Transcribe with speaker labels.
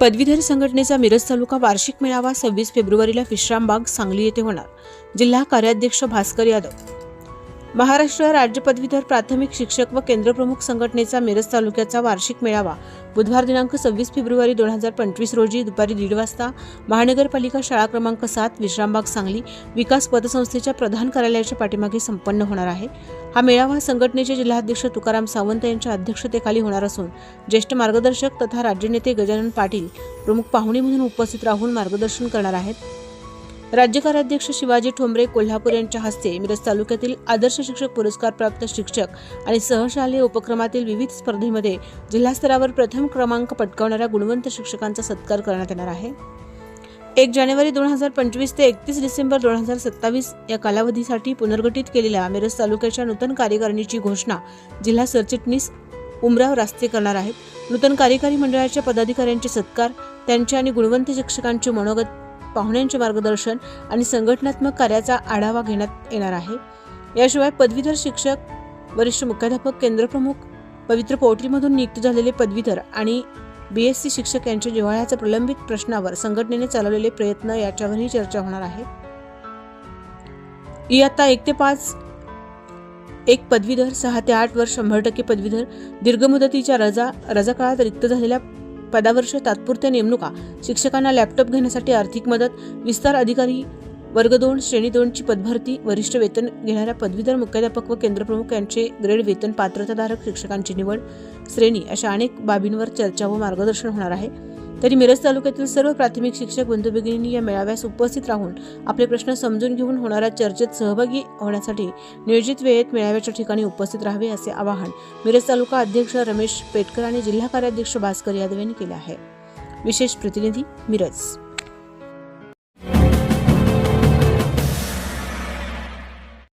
Speaker 1: पदवीधर संघटनेचा मिरज तालुका वार्षिक मेळावा सव्वीस फेब्रुवारीला विश्रामबाग सांगली येथे होणार. जिल्हा कार्याध्यक्ष भास्कर यादव. महाराष्ट्र राज्य पदवीधर प्राथमिक शिक्षक व केंद्रप्रमुख संघटनेचा मिरज तालुक्याचा वार्षिक मेळावा. बुधवार दिनांक सव्वीस फेब्रुवारी दोन हजार पंचवीस रोजी दुपारी दीड वाजता महानगरपालिका शाळा क्रमांक सात विश्रामबाग सांगली विकास पतसंस्थेच्या प्रधान कार्यालयाच्या पाठीमागे संपन्न होणार आहे. हा मेळावा संघटनेचे जिल्हाध्यक्ष तुकाराम सावंत यांच्या अध्यक्षतेखाली होणार असून ज्येष्ठ मार्गदर्शक तथा राज्यनेते गजानन पाटील प्रमुख पाहुणे म्हणून उपस्थित राहून मार्गदर्शन करणार आहेत. राज्य कार्याध्यक्ष शिवाजी ठोंबरे कोल्हापूर यांच्या हस्ते मिरज तालुक्यातील आदर्श शिक्षक पुरस्कार प्राप्त शिक्षक आणि सहशालेय उपक्रमातील विविध स्पर्धेमध्ये जिल्हास्तरावर प्रथम क्रमांक पटकावणाऱ्या गुणवंत शिक्षकांचा सत्कार करण्यात येणार आहे. एक जानेवारी दोन हजार पंचवीस ते एकतीस डिसेंबर दोन हजार सत्तावीस या कालावधीसाठी पुनर्गठित केलेल्या मिरज तालुक्याच्या नूतन कार्यकारिणीची घोषणा जिल्हा सरचिटणीस उमराव रास्ते करणार आहेत. नूतन कार्यकारी मंडळाच्या पदाधिकाऱ्यांचे सत्कार त्यांचे आणि गुणवंत शिक्षकांचे मनोगत पाहुण्यांचे मार्गदर्शन आणि संघटनात्मक कार्याचा आढावा घेण्यात येणार आहे. याशिवाय पदवीधर शिक्षक वरिष्ठ मुख्याध्यापक केंद्रप्रमुख पवित्र पोर्टलमधून नियुक्त झालेले पदवीधर आणि बी एस सी शिक्षक यांच्या जिव्हाळ्याच्या प्रलंबित प्रश्नावर संघटनेने चालवलेले प्रयत्न याच्यावरही चर्चा होणार आहे. इयत्ता एक ते पाच एक पदवीधर सहा ते आठ वर्ष शंभर टक्के पदवीधर दीर्घ मुदतीच्या रजा रजा काळात रिक्त झालेल्या पदावर्ष तात्पुरत्या नेमणुका शिक्षकांना लॅपटॉप घेण्यासाठी आर्थिक मदत विस्तार अधिकारी वर्ग दोन श्रेणी दोनची पदभरती वरिष्ठ वेतन घेणाऱ्या पदवीधर मुख्याध्यापक व केंद्रप्रमुख यांचे ग्रेड वेतन पात्रताधारक शिक्षकांची निवड श्रेणी अशा अनेक बाबींवर चर्चा व मार्गदर्शन होणार आहे. तरी मिरज तालुक्यातील सर्व प्राथमिक शिक्षक बंधू भगिनींनी या मेळाव्यास उपस्थित राहून आपले प्रश्न समजून घेऊन होणाऱ्या चर्चेत सहभागी होण्यासाठी नियोजित वेळेत मेळाव्याच्या ठिकाणी उपस्थित राहावे असे आवाहन मिरज तालुका अध्यक्ष रमेश पेटकर आणि जिल्हा कार्याध्यक्ष भास्कर यादव यांनी केले आहे. विशेष प्रतिनिधी मिरज.